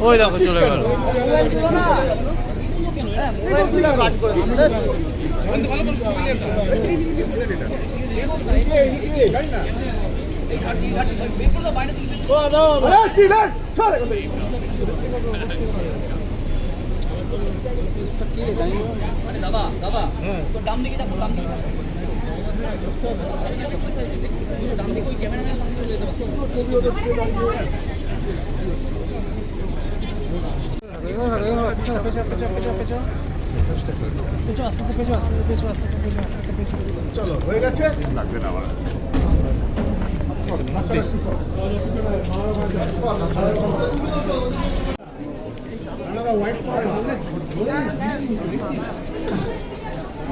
ওই দেখো চলে গেল দাদা দাদা তো ডাম দিকে যাব ডাম দিকে যাব চলো হয়ে গেছে লাগবে না আমার হোয়াইট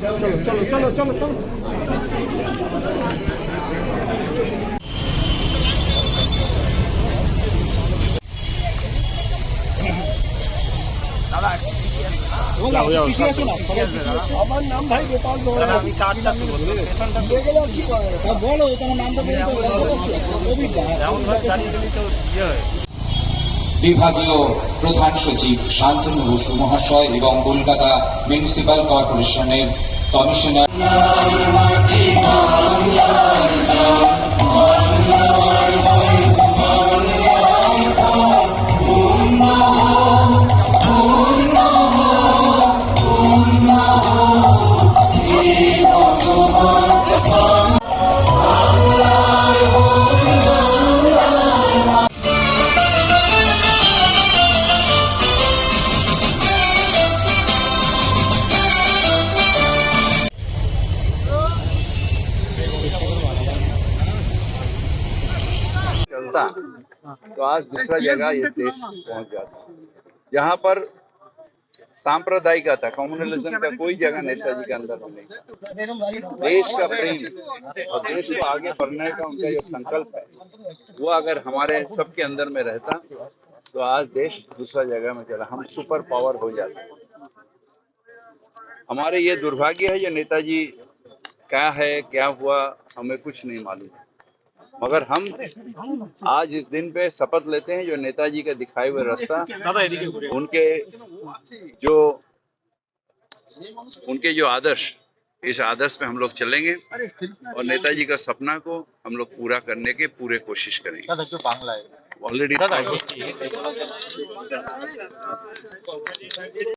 চলো চলো চলো চলো চলো আমার নাম ভাই গোপাল আমি কার্ডটা বলো তোমার নামটা বিভাগীয় প্রধান সচিব শান্তনু বসু মহাশয় এবং কলকাতা মিউনিসিপাল কর্পোরেশনের কমিশনার। चलता। तो आज दूसरा जगह ये देश पहुँच जाता यहाँ पर सांप्रदायिक था कम्युनलिज्म का कोई जगह नेताजी के अंदर नहीं देश का प्रेम और देश को आगे बढ़ने का उनका जो संकल्प है वो अगर हमारे सबके अंदर में रहता तो आज देश दूसरा जगह में चला। हम सुपर पावर हो जाते। हमारे ये दुर्भाग्य है ये नेताजी क्या है क्या हुआ हमें कुछ नहीं मालूम। मगर हम आज इस दिन पे शपथ लेते हैं जो नेताजी का दिखाए हुए रास्ता उनके जो उनके जो आदर्श इस आदर्श पे हम लोग चलेंगे और नेताजी का सपना को हम लोग पूरा करने के पूरे कोशिश करेंगे। ऑलरेडी